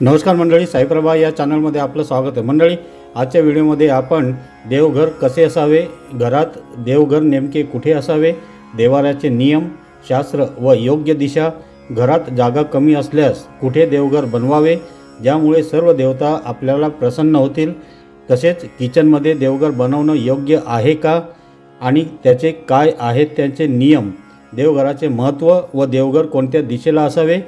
नमस्कार मंडळी साईप्रभा या चॅनलमध्ये आपलं स्वागत आहे. मंडळी आजच्या व्हिडिओमध्ये आपण देवघर कसे असावे घरात देवघर नेमके कुठे असावे देवाऱ्याचे नियम शास्त्र व योग्य दिशा घरात जागा कमी असल्यास कुठे देवघर बनवावे ज्यामुळे सर्व देवता आपल्याला प्रसन्न होतील तसेच किचनमध्ये देवघर बनवणं योग्य आहे का आणि त्याचे काय आहेत त्यांचे नियम देवघराचे महत्त्व व देवघर कोणत्या दिशेला असावे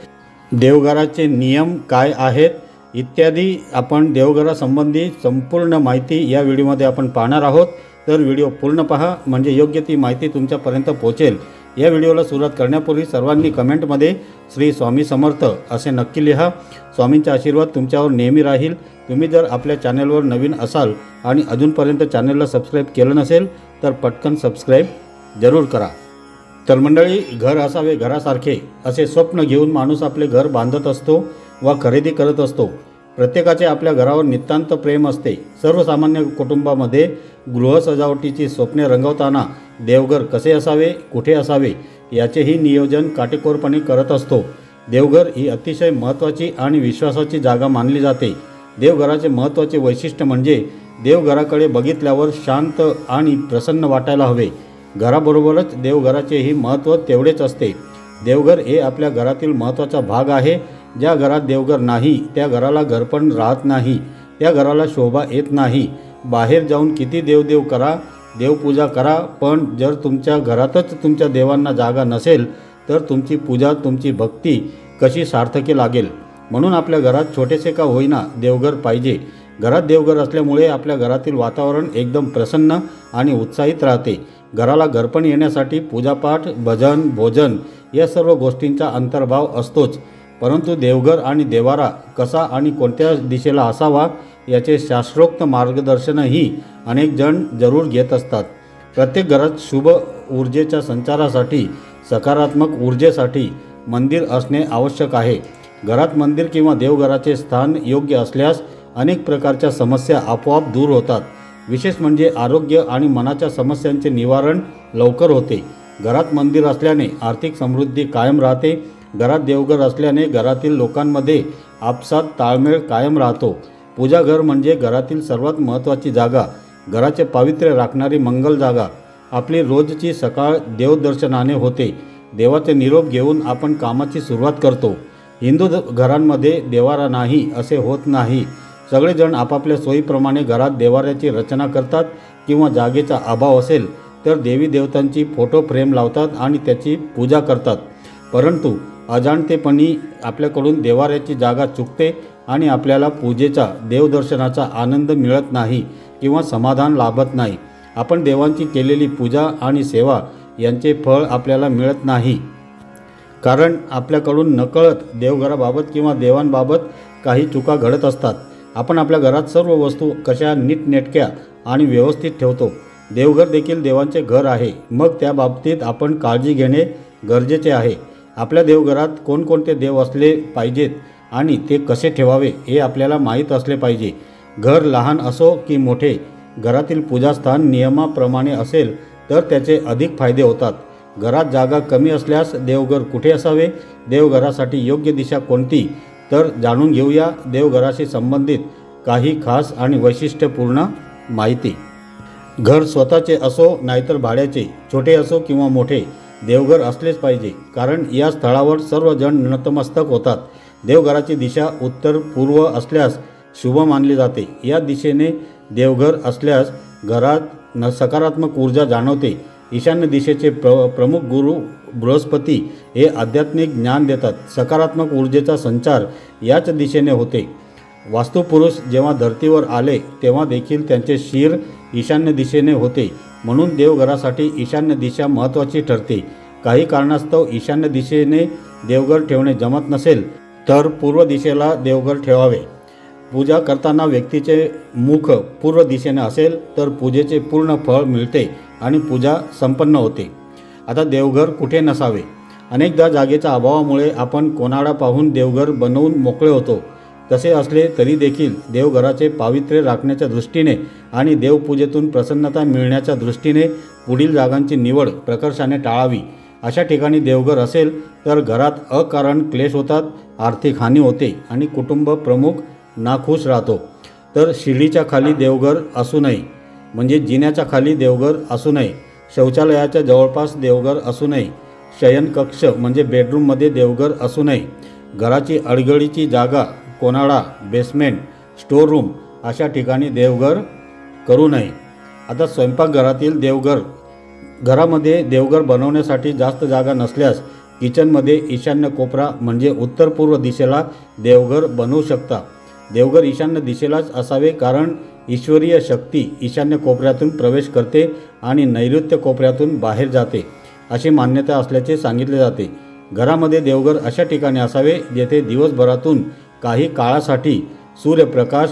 देवघराचे नियम काय आहेत इत्यादी आपण देवघरासंबंधी संपूर्ण माहिती या व्हिडिओमध्ये आपण पाहणार आहोत. तर व्हिडिओ पूर्ण पहा म्हणजे योग्य ती माहिती तुमच्यापर्यंत पोहोचेल. या व्हिडिओला सुरुवात करण्यापूर्वी सर्वांनी कमेंटमध्ये श्री स्वामी समर्थ असे नक्की लिहा. स्वामींचा आशीर्वाद तुमच्यावर नेहमी राहील. तुम्ही जर आपल्या चॅनलवर नवीन असाल आणि अजूनपर्यंत चॅनेलला सबस्क्राईब केलं नसेल तर पटकन सबस्क्राईब जरूर करा. तर मंडळी घर असावे घरासारखे असे स्वप्न घेऊन माणूस आपले घर बांधत असतो वा खरेदी करत असतो. प्रत्येकाचे आपल्या घरावर नितांत प्रेम असते. सर्वसामान्य कुटुंबामध्ये गृहसजावटीची स्वप्ने रंगवताना देवघर कसे असावे कुठे असावे याचेही नियोजन काटेकोरपणे करत असतो. देवघर ही अतिशय महत्त्वाची आणि विश्वासाची जागा मानली जाते. देवघराचे महत्त्वाचे वैशिष्ट्य म्हणजे देवघराकडे बघितल्यावर शांत आणि प्रसन्न वाटायला हवे. घराबरोबरच देवघराचेही महत्त्व तेवढेच असते. देवघर हे आपल्या घरातील महत्त्वाचा भाग आहे. ज्या घरात देवघर नाही त्या घराला घरपण राहत नाही. त्या घराला शोभा येत नाही. बाहेर जाऊन किती देवदेव करा देवपूजा करा पण जर तुमच्या घरातच तुमच्या देवांना जागा नसेल तर तुमची पूजा तुमची भक्ती कशी सार्थकी लागेल? म्हणून आपल्या घरात छोटेसे का होईना देवघर पाहिजे. घरात देवघर असल्यामुळे आपल्या घरातील वातावरण एकदम प्रसन्न आणि उत्साहित राहते. घराला घरपण येण्यासाठी पूजापाठ भजन भोजन या सर्व गोष्टींचा अंतर्भाव असतोच. परंतु देवघर आणि देवारा कसा आणि कोणत्या दिशेला असावा याचे शास्त्रोक्त मार्गदर्शनही अनेक जण जरूर घेत असतात. प्रत्येक घरात शुभ ऊर्जेच्या संचारासाठी सकारात्मक ऊर्जेसाठी मंदिर असणे आवश्यक आहे. घरात मंदिर किंवा देवघराचे स्थान योग्य असल्यास अनेक प्रकारच्या समस्या आपोआप दूर होतात. विशेष म्हणजे आरोग्य आणि मनाच्या समस्यांचे निवारण लवकर होते. घरात मंदिर असल्याने आर्थिक समृद्धी कायम राहते. घरात देवघर असल्याने घरातील लोकांमध्ये आपसात ताळमेळ कायम राहतो. पूजाघर म्हणजे घरातील सर्वात महत्त्वाची जागा. घराचे पावित्र्य राखणारी मंगल जागा. आपली रोजची सकाळ देवदर्शनाने होते. देवाचे निरोप घेऊन आपण कामाची सुरुवात करतो. हिंदू घरांमध्ये देवारा नाही असे होत नाही. सगळेजण आपापल्या सोयीप्रमाणे घरात देवाऱ्याची रचना करतात किंवा जागेचा अभाव असेल तर देवी देवतांची फोटो फ्रेम लावतात आणि त्याची पूजा करतात. परंतु अजाणतेपणी आपल्याकडून देवाऱ्याची जागा चुकते आणि आपल्याला पूजेचा देवदर्शनाचा आनंद मिळत नाही किंवा समाधान लाभत नाही. आपण देवांची केलेली पूजा आणि सेवा यांचे फळ आपल्याला मिळत नाही. कारण आपल्याकडून नकळत देवघराबाबत किंवा देवांबाबत काही चुका घडत असतात. आपण आपल्या घरात सर्व वस्तू कशा नीटनेटक्या आणि व्यवस्थित ठेवतो. देवघर देखील देवांचे घर आहे. मग त्या बाबतीत आपण काळजी घेणे गरजेचे आहे. आपल्या देवघरात कोणकोणते देव असले पाहिजेत आणि ते कसे ठेवावे हे आपल्याला माहीत असले पाहिजे. घर लहान असो की मोठे घरातील पूजास्थान नियमाप्रमाणे असेल तर त्याचे अधिक फायदे होतात. घरात जागा कमी असल्यास देवघर कुठे असावे? देवघरासाठी योग्य दिशा कोणती? तर जाणून घेऊया देवघराशी संबंधित काही खास आणि वैशिष्ट्यपूर्ण माहिती. घर स्वतःचे असो नाहीतर भाड्याचे छोटे असो किंवा मोठे देवघर असलेच पाहिजे. कारण या स्थळावर सर्वजण नतमस्तक होतात. देवघराची दिशा उत्तर पूर्व असल्यास शुभ मानले जाते. या दिशेने देवघर असल्यास घरात न सकारात्मक ऊर्जा जाणवते. ईशान्य दिशेचे प्र प्रमुख गुरु बृहस्पती हे आध्यात्मिक ज्ञान देतात. सकारात्मक ऊर्जेचा संचार याच दिशेने होते. वास्तुपुरुष जेव्हा धर्तीवर आले तेव्हा देखील त्यांचे शिर ईशान्य दिशेने होते. म्हणून देवघरासाठी ईशान्य दिशा महत्त्वाची ठरते. काही कारणास्तव ईशान्य दिशेने देवघर ठेवणे जमत नसेल तर पूर्व दिशेला देवघर ठेवावे. पूजा करताना व्यक्तीचे मुख पूर्व दिशेने असेल तर पूजेचे पूर्ण फळ मिळते. आणि पूजा संपन्न होते. आता देवघर कुठे नसावे? अनेकदा जागेच्या अभावामुळे आपण कोणाडा पाहून देवघर बनवून मोकळे होतो. तसे असले तरी देखील देवघराचे पावित्र्य राखण्याच्या दृष्टीने आणि देवपूजेतून प्रसन्नता मिळण्याच्या दृष्टीने पुढील जागांची निवड प्रकर्षाने टाळावी. अशा ठिकाणी देवघर असेल तर घरात अकारण क्लेश होतात आर्थिक हानी होते आणि कुटुंब प्रमुख नाखुश राहतो. तर शिडीच्या खाली देवघर असू नये. म्हणजे जिन्याच्या खाली देवघर असू नये शौचालयाच्या जवळपास देवघर असू नये शयनकक्ष म्हणजे बेडरूममध्ये देवघर असू नये घराची अडगळीची जागा कोणाळा बेसमेंट स्टोर रूम अशा ठिकाणी देवघर करू नये. आता स्वयंपाकघरातील देवघर घरामध्ये देवघर बनवण्यासाठी जास्त जागा नसल्यास किचनमध्ये ईशान्य कोपरा म्हणजे उत्तर पूर्व दिशेला देवघर बनवू शकता. देवघर ईशान्य दिशेलाच असावे कारण ईश्वरीय शक्ती ईशान्य कोपऱ्यातून प्रवेश करते आणि नैऋत्य कोपऱ्यातून बाहेर जाते अशी मान्यता असल्याचे सांगितले जाते. घरामध्ये देवघर अशा ठिकाणी असावे जेथे दिवसभरातून काही काळासाठी सूर्यप्रकाश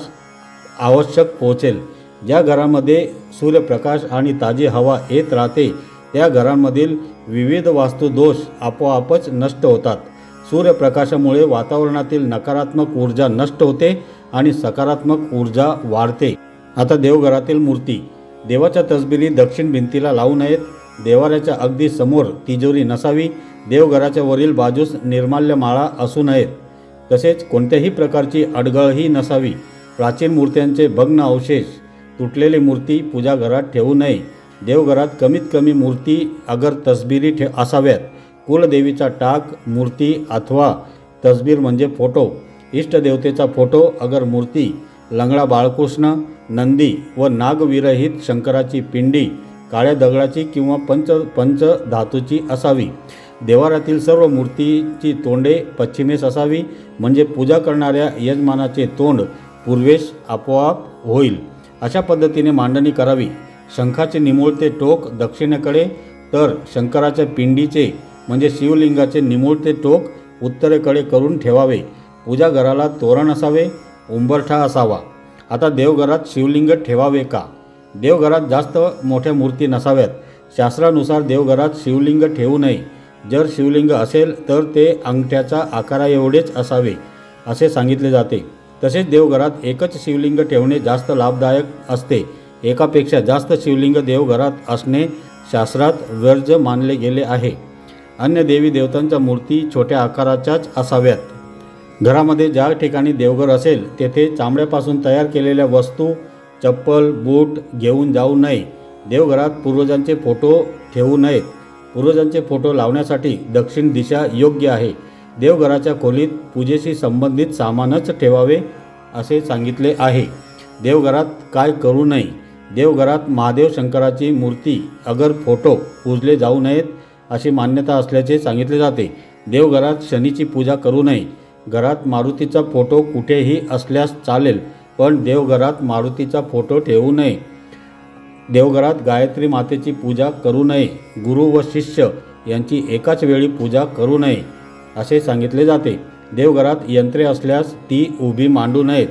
आवश्यक पोहोचेल. ज्या घरामध्ये सूर्यप्रकाश आणि ताजी हवा येत राहते त्या घरांमधील विविध वास्तुदोष आपोआपच नष्ट होतात. सूर्यप्रकाशामुळे वातावरणातील नकारात्मक ऊर्जा नष्ट होते आणि सकारात्मक ऊर्जा वाढते. आता देवघरातील मूर्ती. देवाच्या तसबिरी दक्षिण भिंतीला लावू नयेत. देवाऱ्याच्या अगदी समोर तिजोरी नसावी. देवघराच्या वरील बाजूस निर्माल्य माळा असू नयेत. तसेच कोणत्याही प्रकारची अडगळही नसावी. प्राचीन मूर्त्यांचे भग्न अवशेष. तुटलेली मूर्ती पूजाघरात ठेवू नये. देवघरात कमीत कमी मूर्ती अगर तसबिरी ठे असाव्यात. कुलदेवीचा टाक मूर्ती अथवा तस्बीर म्हणजे फोटो. इष्टदेवतेचा फोटो अगर मूर्ती लंगडा बाळकृष्ण नंदी व नागविरहित शंकराची पिंडी काळ्या दगडाची किंवा पंच पंच धातूची असावी. देवारातील सर्व मूर्तीची तोंडे पश्चिमेस असावी म्हणजे पूजा करणाऱ्या यजमानाचे तोंड पूर्वेश आपोआप होईल. अशा पद्धतीने मांडणी करावी. शंखाचे निमुळते टोक दक्षिणेकडे तर शंकराच्या पिंडीचे म्हणजे शिवलिंगाचे निमुळते टोक उत्तरेकडे करून ठेवावे. पूजा घराला तोरण असावे उंबरठा असावा. आता देवघरात शिवलिंग ठेवावे का? देवघरात जास्त मोठ्या मूर्ती नसाव्यात. शास्त्रानुसार देवघरात शिवलिंग ठेवू नये. जर शिवलिंग असेल तर ते अंगठ्याचा आकाराएवढेच असावे असे सांगितले जाते. तसेच देवघरात एकच शिवलिंग ठेवणे जास्त लाभदायक असते. एकापेक्षा जास्त शिवलिंग देवघरात असणे शास्त्रात वर्ज मानले गेले आहे. अन्य देवी देवतांच्या मूर्ती छोट्या आकाराच्याच असाव्यात. घरामध्ये ज्या ठिकाणी देवघर असेल तेथे चामड्यापासून तयार केलेल्या वस्तू चप्पल बूट घेऊन जाऊ नये. देवघरात पूर्वजांचे फोटो ठेवू नयेत. पूर्वजांचे फोटो लावण्यासाठी दक्षिण दिशा योग्य आहे. देवघराच्या खोलीत पूजेशी संबंधित सामानच ठेवावे असे सांगितले आहे. देवघरात काय करू नये? देवघरात महादेव शंकराची मूर्ती अगर फोटो पूजले जाऊ नयेत अशी मान्यता असल्याचे सांगितले जाते. देवघरात शनीची पूजा करू नये. घरात मारुतीचा फोटो कुठेही असल्यास चालेल पण देवघरात मारुतीचा फोटो ठेवू नये. देवघरात गायत्री मातेची पूजा करू नये. गुरु व शिष्य यांची एकाच वेळी पूजा करू नये असे सांगितले जाते. देवघरात यंत्रे असल्यास ती उभी मांडू नयेत.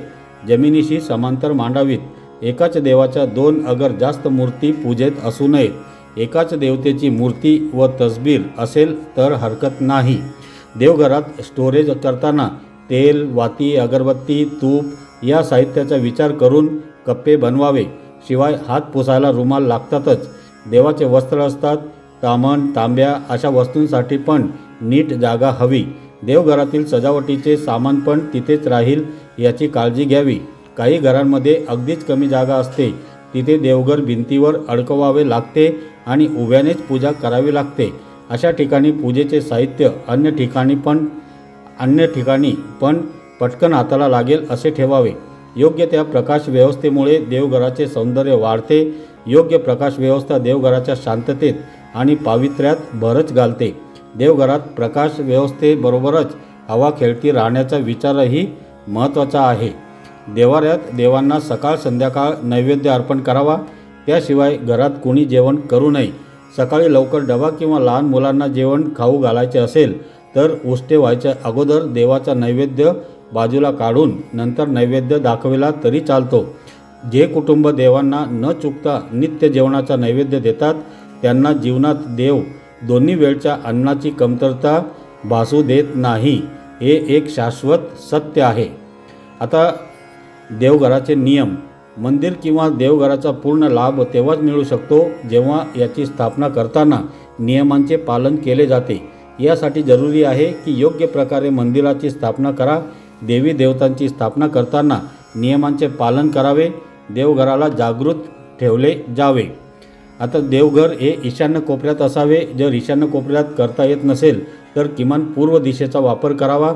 जमिनीशी समांतर मांडावीत. एकाच देवाच्या दोन अगर जास्त मूर्ती पूजेत असू नयेत. एकाच देवतेची मूर्ती व तसबीर असेल तर हरकत नाही. देवघरात स्टोरेज करताना तेल वाती अगरबत्ती तूप या साहित्याचा विचार करून कप्पे बनवावे. शिवाय हात पुसायला रुमाल लागतातच. देवाचे वस्त्र असतात तामण तांब्या अशा वस्तूंसाठी पण नीट जागा हवी. देवघरातील सजावटीचे सामान पण तिथेच राहील याची काळजी घ्यावी. काही घरांमध्ये अगदीच कमी जागा असते. तिथे देवघर भिंतीवर अडकवावे लागते आणि उभ्यानेच पूजा करावी लागते. अशा ठिकाणी पूजेचे साहित्य अन्य ठिकाणी पण अन्य ठिकाणी पण पटकन हाताला लागेल असे ठेवावे. योग्य त्या प्रकाश व्यवस्थेमुळे देवघराचे सौंदर्य वाढते. योग्य प्रकाश व्यवस्था देवघराच्या शांततेत आणि पावित्र्यात भरच घालते. देवघरात प्रकाश व्यवस्थेबरोबरच हवा खेळती राहण्याचा विचारही महत्त्वाचा आहे. देवाऱ्यात देवांना सकाळ संध्याकाळ नैवेद्य अर्पण करावा. त्याशिवाय घरात कोणी जेवण करू नये. सकाळी लवकर डबा किंवा लहान मुलांना जेवण खाऊ घालायचे असेल तर उष्टे व्हायच्या अगोदर देवाचा नैवेद्य बाजूला काढून नंतर नैवेद्य दाखविला तरी चालतो. जे कुटुंब देवांना न चुकता नित्य जेवणाचा नैवेद्य देतात त्यांना जीवनात देव दोन्ही वेळच्या अन्नाची कमतरता भासू देत नाही हे एक शाश्वत सत्य आहे. आता देवघराचे नियम. मंदिर किंवा देवघराचा पूर्ण लाभ तेव्हाच मिळू शकतो जेव्हा याची स्थापना करताना नियमांचे पालन केले जाते. यासाठी जरुरी आहे की योग्य प्रकारे मंदिराची स्थापना करा देवी देवतांची स्थापना करताना नियमांचे पालन करावे देवघराला जागृत ठेवले जावे. आता देवघर हे ईशान्य कोपऱ्यात असावे. जर ईशान्य कोपऱ्यात करता येत नसेल तर किमान पूर्व दिशेचा वापर करावा.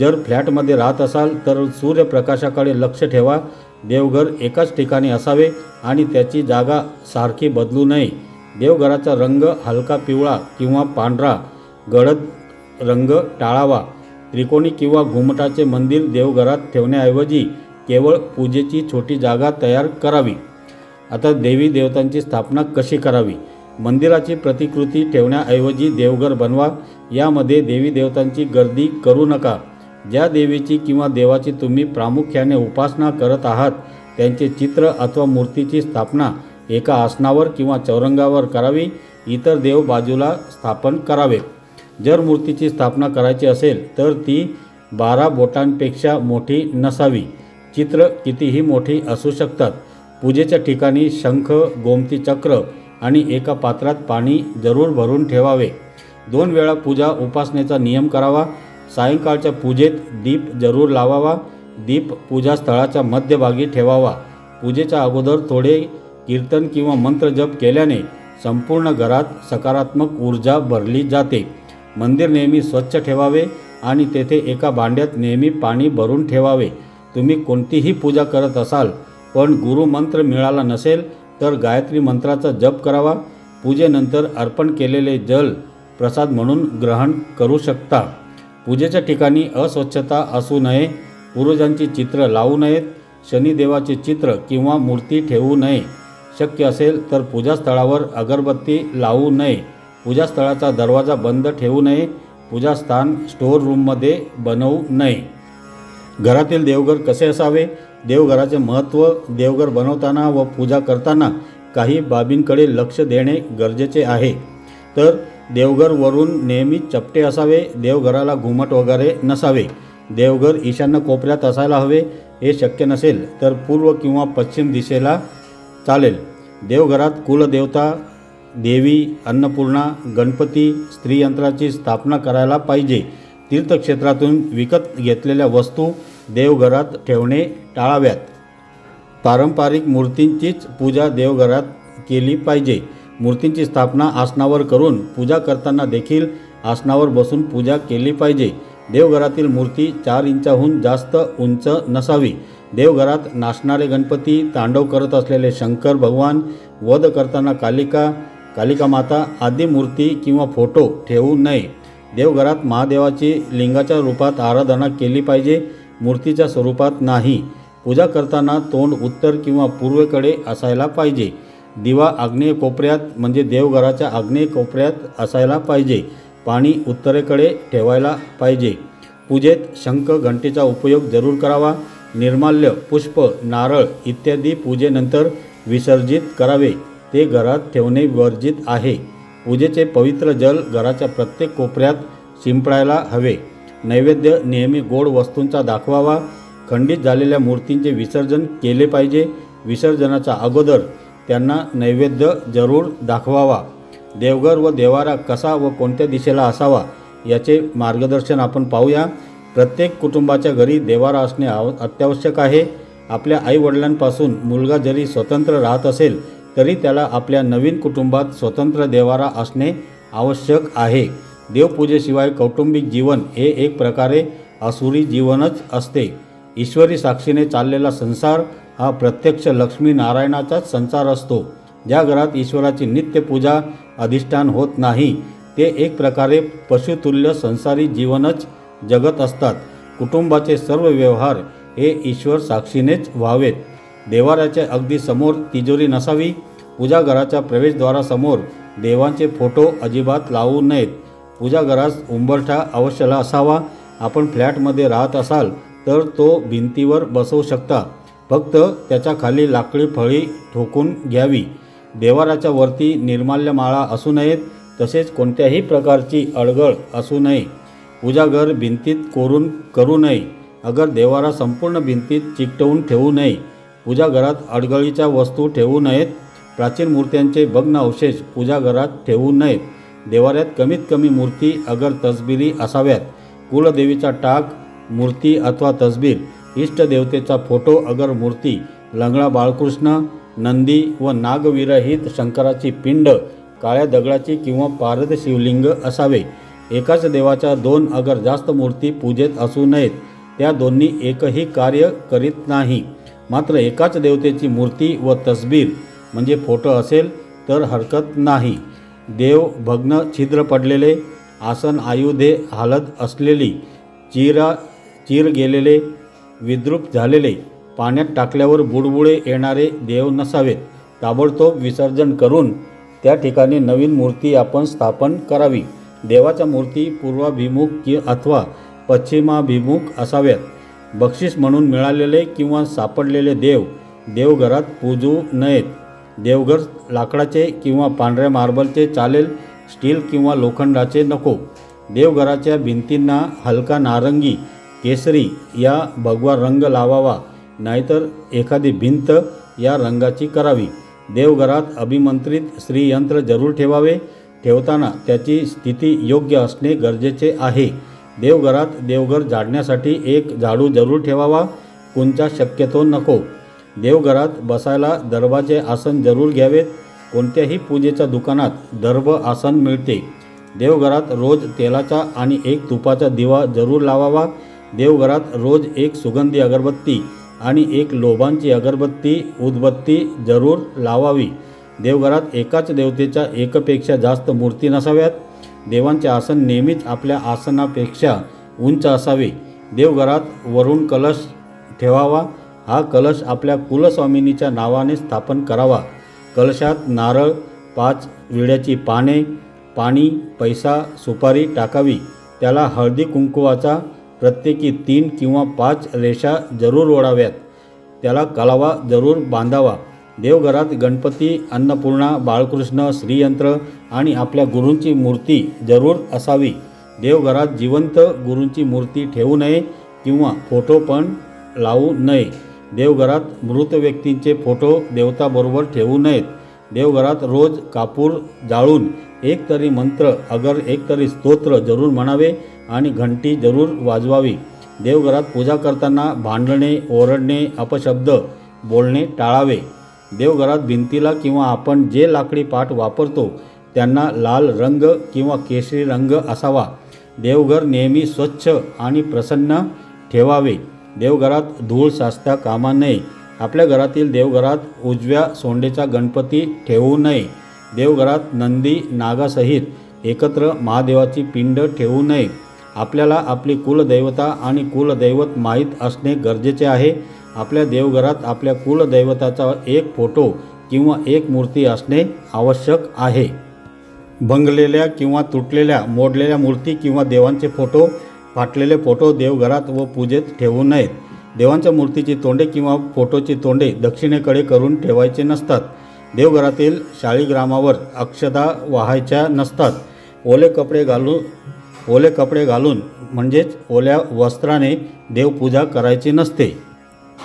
जर फ्लॅटमध्ये राहत असाल तर सूर्यप्रकाशाकडे लक्ष ठेवा. देवघर एकाच ठिकाणी असावे आणि त्याची जागा सारखी बदलू नये. देवघराचा रंग हलका पिवळा किंवा पांढरा गडद रंग टाळावा. त्रिकोणी किंवा घुमटाचे मंदिर देवघरात ठेवण्याऐवजी केवळ पूजेची छोटी जागा तयार करावी. आता देवी देवतांची स्थापना कशी करावी? मंदिराची प्रतिकृती ठेवण्याऐवजी देवघर बनवा. यामध्ये देवी देवतांची गर्दी करू नका. ज्या देवीची किंवा देवाची तुम्ही प्रामुख्याने उपासना करत आहात त्यांचे चित्र अथवा मूर्तीची स्थापना एका आसनावर किंवा चौरंगावर करावी इतर देव बाजूला स्थापन करावे जर मूर्तीची स्थापना करायची असेल तर ती बारा बोटांपेक्षा मोठी नसावी. चित्र कितीही मोठी असू शकतात. पूजेच्या ठिकाणी शंख गोमती चक्र आणि एका पात्रात पाणी जरूर भरून ठेवावे. दोन वेळा पूजा उपासनेचा नियम करावा. सायंकाळच्या पूजेत दीप जरूर लावावा. दीप पूजास्थळाच्या मध्यभागी ठेवावा. पूजेच्या अगोदर थोडे कीर्तन किंवा मंत्रजप केल्याने संपूर्ण घरात सकारात्मक ऊर्जा भरली जाते. मंदिर नेहमी स्वच्छ ठेवावे आणि तेथे एका भांड्यात नेहमी पाणी भरून ठेवावे. तुम्ही कोणतीही पूजा करत असाल पण गुरुमंत्र मिळाला नसेल तर गायत्री मंत्राचा जप करावा. पूजेनंतर अर्पण केलेले जल प्रसाद म्हणून ग्रहण करू शकता. पूजेच्या ठिकाणी अस्वच्छता असू नये पूर्वजांची चित्र लावू नयेत शनिदेवाचे चित्र किंवा मूर्ती ठेवू नये. शक्य असेल तर पूजास्थळावर अगरबत्ती लावू नये. पूजास्थळाचा दरवाजा बंद ठेवू नये. पूजास्थान स्टोअर रूममध्ये बनवू नये. घरातील देवघर कसे असावे? देवघराचे महत्त्व देवघर बनवताना व पूजा करताना काही बाबींकडे लक्ष देणे गरजेचे आहे. तर देवघर वरून नेहमी चपटे असावे देवघराला घुमट वगैरे नसावे. देवघर ईशान्य कोपऱ्यात असायला हवे हे शक्य नसेल तर पूर्व किंवा पश्चिम दिशेला चालेल. देवघरात कुलदेवता देवी अन्नपूर्णा गणपती स्त्रीयंत्राची स्थापना करायला पाहिजे. तीर्थक्षेत्रातून विकत घेतलेल्या वस्तू देवघरात ठेवणे टाळाव्यात. पारंपरिक मूर्तींचीच पूजा देवघरात केली पाहिजे. मूर्तींची स्थापना आसनावर करून पूजा करताना देखील आसनावर बसून पूजा केली पाहिजे. देवघरातील मूर्ती चार इंचाहून जास्त उंच नसावी. देवघरात नाचणारे गणपती तांडव करत असलेले शंकर भगवान वध करताना कालिका कालिका माता आदी मूर्ती किंवा फोटो ठेवू नये. देवघरात महादेवाची लिंगाच्या रूपात आराधना केली पाहिजे. मूर्तीच्या स्वरूपात नाही. पूजा करताना तोंड उत्तर किंवा पूर्वेकडे असायला पाहिजे. दिवा आग्नेय कोपऱ्यात म्हणजे देवघराच्या आग्नेय कोपऱ्यात असायला पाहिजे. पाणी उत्तरेकडे ठेवायला पाहिजे. पूजेत शंख घंटेचा उपयोग जरूर करावा. निर्माल्य पुष्प नारळ इत्यादी पूजेनंतर विसर्जित करावे. ते घरात ठेवणे वर्जित आहे. पूजेचे पवित्र जल घराच्या प्रत्येक कोपऱ्यात शिंपडायला हवे. नैवेद्य नेहमी गोड वस्तूंचा दाखवावा. खंडित झालेल्या मूर्तींचे विसर्जन केले पाहिजे. विसर्जनाच्या अगोदर त्यांना नैवेद्य जरूर दाखवावा. देवघर व देवारा कसा व कोणत्या दिशेला असावा याचे मार्गदर्शन आपण पाहूया. प्रत्येक कुटुंबाच्या घरी देवारा असणे आव अत्यावश्यक आहे. आपल्या आईवडिलांपासून मुलगा जरी स्वतंत्र राहत असेल तरी त्याला आपल्या नवीन कुटुंबात स्वतंत्र देवारा असणे आवश्यक आहे. देवपूजेशिवाय कौटुंबिक जीवन हे एक प्रकारे असुरी जीवनच असते. ईश्वरी साक्षीने चाललेला संसार हा प्रत्यक्ष लक्ष्मी नारायणाचाच संसार असतो. ज्या घरात ईश्वराची नित्यपूजा अधिष्ठान होत नाही ते एक प्रकारे पशुतुल्य संसारी जीवनच जगत असतात. कुटुंबाचे सर्व व्यवहार हे ईश्वर साक्षीनेच व्हावेत. देवाऱ्याच्या अगदी समोर तिजोरी नसावी पूजाघराच्या प्रवेशद्वारासमोर देवांचे फोटो अजिबात लावू नयेत. पूजाघरास उंबरठा अवश्यला असावा. आपण फ्लॅटमध्ये राहत असाल तर तो भिंतीवर बसवू शकता. फक्त त्याच्याखाली लाकडी फळी ठोकून घ्यावी. देवाराच्या वरती निर्माल्यमाळा असू नयेत तसेच कोणत्याही प्रकारची अडगळ असू नये. पूजाघर भिंतीत कोरून करू नये. अगर देवारा संपूर्ण भिंतीत चिकटवून ठेवू नये. पूजाघरात अडगळीच्या वस्तू ठेवू नयेत. प्राचीन मूर्त्यांचे भग्न अवशेष पूजाघरात ठेवू नयेत. देवाऱ्यात कमीत कमी मूर्ती अगर तसबिरी असाव्यात. कुलदेवीचा टाक मूर्ती अथवा तसबीर. इष्टदेवतेचा फोटो अगर मूर्ती लंगडा बाळकृष्ण नंदी व नागविरहित शंकराची पिंड काळ्या दगडाची किंवा पारद शिवलिंग असावे. एकाच देवाच्या दोन अगर जास्त मूर्ती पूजेत असू नयेत. त्या दोन्ही एकही कार्य करीत नाही. मात्र एकाच देवतेची मूर्ती व तसबीर म्हणजे फोटो असेल तर हरकत नाही. देव भग्न छिद्र पडलेले आसन आयुधे हालत असलेली चिरा चीर गेलेले विद्रुप झालेले पाण्यात टाकल्यावर बुडबुडे येणारे देव नसावेत. ताबडतोब विसर्जन करून त्या ठिकाणी नवीन मूर्ती आपण स्थापन करावी. देवाच्या मूर्ती पूर्वाभिमुख कि अथवा पश्चिमाभिमुख असाव्यात. बक्षीस म्हणून मिळालेले किंवा सापडलेले देव देवघरात पूजू नयेत. देवघर लाकडाचे किंवा पांढऱ्या मार्बलचे चालेल स्टील किंवा लोखंडाचे नको. देवघराच्या भिंतींना हलका नारंगी केसरी या भगवा रंग लावावा नाहीतर एखादी भिंत या रंगाची करावी. देवघरात अभिमंत्रित श्रीयंत्र जरूर ठेवावे. ठेवताना त्याची स्थिती योग्य असणे गरजेचे आहे. देवघरात देवघर झाडण्यासाठी एक झाडू जरूर ठेवावा कोणचा शक्यतो नको. देवघरात बसायला दर्बाचे आसन जरूर घ्यावेत. कोणत्याही पूजेच्या दुकानात दर्भ आसन मिळते. देवघरात रोज तेलाचा आणि एक तुपाचा दिवा जरूर लावावा. देवघरात रोज एक सुगंधी अगरबत्ती आणि एक लोबांची अगरबत्ती उदबत्ती जरूर लावावी. देवघरात एकाच देवतेच्या एकपेक्षा जास्त मूर्ती नसाव्यात. देवांचे आसन नेहमीच आपल्या आसनापेक्षा उंच असावे. देवघरात वरून कलश ठेवावा. हा कलश आपल्या कुलस्वामिनीच्या नावाने स्थापन करावा. कलशात नारळ पाच विड्याची पाने पाणी पैसा सुपारी टाकावी. त्याला हळदी कुंकुवाचा प्रत्येकी तीन किंवा पाच रेषा जरूर ओढाव्यात. त्याला कलावा जरूर बांधावा. देवघरात गणपती अन्नपूर्णा बाळकृष्ण श्रीयंत्र आणि आपल्या गुरूंची मूर्ती जरूर असावी. देवघरात जिवंत गुरूंची मूर्ती ठेवू नये किंवा फोटो पण लावू नये. देवघरात मृत व्यक्तींचे फोटो देवताबरोबर ठेवू नयेत. देवघरात रोज कापूर जाळून एक तरी मंत्र अगर एक तरी स्तोत्र जरूर म्हणावे आणि घंटी जरूर वाजवावी. देवघरात पूजा करताना भांडणे ओरडणे अपशब्द बोलणे टाळावे. देवघरात भिंतीला किंवा आपण जे लाकडी पाट वापरतो त्यांना लाल रंग किंवा केशरी रंग असावा. देवघर नेहमी स्वच्छ आणि प्रसन्न ठेवावे. देवघरात धूळ साचता कामा नये. आपल्या घरातील देवघरात उजव्या सोंडेचा गणपती ठेवू नये. देवघरात नंदी नागासहित एकत्र महादेवाची पिंड ठेवू नये. आपल्याला आपली कुलदैवता आणि कुलदैवत माहीत असणे गरजेचे आहे. आपल्या देवघरात आपल्या कुलदैवताचा एक फोटो किंवा एक मूर्ती असणे आवश्यक आहे. भंगलेल्या किंवा तुटलेल्या मोडलेल्या मूर्ती किंवा देवांचे फोटो फाटलेले फोटो देवघरात व पूजेत ठेवू नयेत. देवांच्या मूर्तीची तोंडे किंवा फोटोची तोंडे दक्षिणेकडे करून ठेवायचे नसतात. देवघरातील शाळीग्रामावर अक्षदा वाहायच्या नसतात. ओले कपडे घालून ओले कपडे घालून म्हणजेच ओल्या वस्त्राने देवपूजा करायची नसते.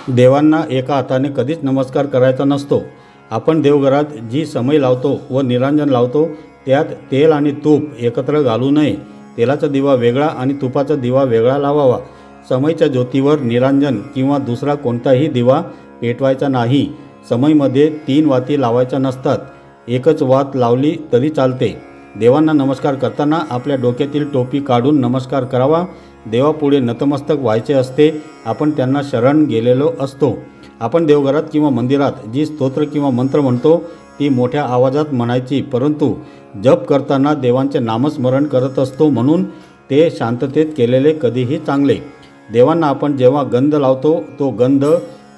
देवांना एका हाताने कधीच नमस्कार करायचा नसतो. आपण देवघरात जी समय लावतो व निरांजन लावतो त्यात तेल आणि तूप एकत्र घालू नये. तेलाचा दिवा वेगळा आणि तुपाचा दिवा वेगळा लावावा. समईच्या ज्योतीवर निरांजन किंवा दुसरा कोणताही दिवा पेटवायचा नाही. समईमध्ये तीन वाती लावायच्या नसतात. एकच वात लावली तरी चालते. देवांना नमस्कार करताना आपल्या डोक्यातील टोपी काढून नमस्कार करावा. देवापुढे नतमस्तक व्हायचे असते आपण त्यांना शरण गेलेलो असतो. आपण देवघरात किंवा मंदिरात जी स्तोत्र किंवा मंत्र म्हणतो ती मोठ्या आवाजात म्हणायची परंतु जप करताना देवांचे नामस्मरण करत असतो म्हणून ते शांततेत केलेले कधीही चांगले. देवांना आपण जेव्हा गंध लावतो तो गंध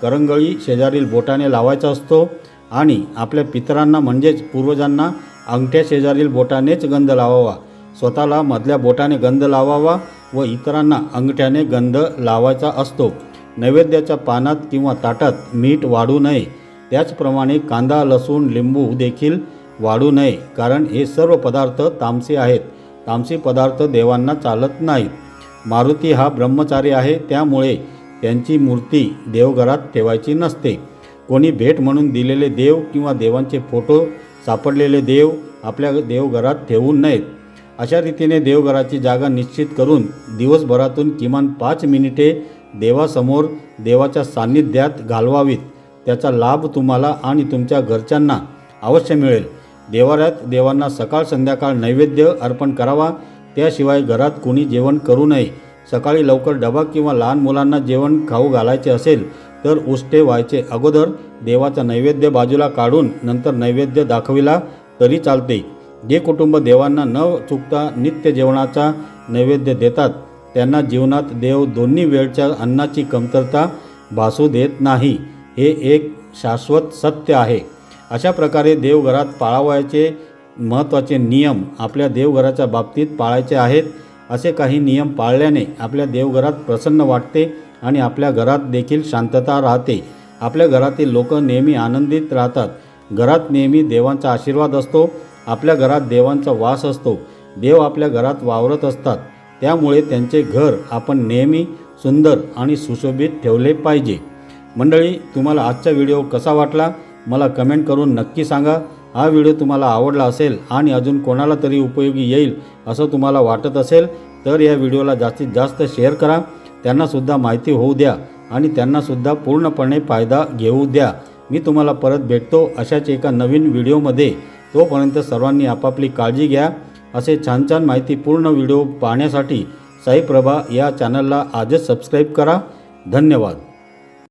करंगळी शेजारील बोटाने लावायचा असतो आणि आपल्या पितरांना म्हणजेच पूर्वजांना अंगठ्या शेजारील बोटानेच गंध लावावा. स्वतःला मधल्या बोटाने गंध लावावा व इतरांना अंगठ्याने गंध लावायचा असतो. नैवेद्याच्या पानात किंवा ताटात मीठ वाढू नये. त्याचप्रमाणे कांदा लसूण लिंबू देखील वाढू नये. कारण हे सर्व पदार्थ तामसी आहेत. तामसी पदार्थ देवांना चालत नाहीत. मारुती हा ब्रह्मचारी आहे. त्यामुळे त्यांची मूर्ती देवघरात ठेवायची नसते. कोणी भेट म्हणून दिलेले देव किंवा देवांचे फोटो सापडलेले देव आपल्या देवघरात ठेवू नयेत. अशा रीतीने देवघराची जागा निश्चित करून दिवसभरातून किमान पाच मिनिटे देवासमोर देवाच्या सान्निध्यात घालवावीत. त्याचा लाभ तुम्हाला आणि तुमच्या घरच्यांना अवश्य मिळेल. देवाऱ्यात देवांना सकाळ संध्याकाळ नैवेद्य अर्पण करावा. त्याशिवाय घरात कोणी जेवण करू नये. सकाळी लवकर डबा किंवा लहान मुलांना जेवण खाऊ घालायचे असेल तर उष्टे व्हायचे अगोदर देवाचा नैवेद्य बाजूला काढून नंतर नैवेद्य दाखविला तरी चालते. जे कुटुंब देवांना न चुकता नित्य जेवणाचा नैवेद्य देतात त्यांना जीवनात देव दोन्ही वेळच्या अन्नाची कमतरता भासू देत नाही हे एक शाश्वत सत्य आहे. अशा प्रकारे देवघरात पाळावयाचे महत्त्वाचे नियम आपल्या देवघराच्या बाबतीत पाळायचे आहेत. असे काही नियम पाळल्याने आपल्या देवघरात प्रसन्न वाटते आणि आपल्या घरात देखील शांतता राहते. आपल्या घरातील लोक नेहमी आनंदित राहतात. घरात नेहमी देवांचा आशीर्वाद असतो. आपल्या घरात देवांचा वास असतो. देव आपल्या घरात वावरत असतात. त्यामुळे त्यांचे घर आपण नेहमी सुंदर आणि सुशोभित ठेवले पाहिजे. मंडळी तुम्हाला आजचा व्हिडिओ कसा वाटला? मला कमेंट करून नक्की सांगा. हा व्हिडिओ तुम्हाला आवडला असेल आणि अजून कोणाला तरी उपयोगी येईल असं तुम्हाला वाटत असेल तर या व्हिडिओला जास्तीत जास्त शेअर करा. त्यांनासुद्धा माहिती होऊ द्या आणि त्यांनासुद्धा पूर्णपणे फायदा घेऊ द्या. मी तुम्हाला परत भेटतो अशाच एका नवीन व्हिडिओमध्ये. तोपर्यंत सर्वांनी आपापली काळजी घ्या. असे छान छान माहितीपूर्ण व्हिडिओ पाहण्यासाठी साईप्रभा या चॅनलला आजच सबस्क्राईब करा. धन्यवाद.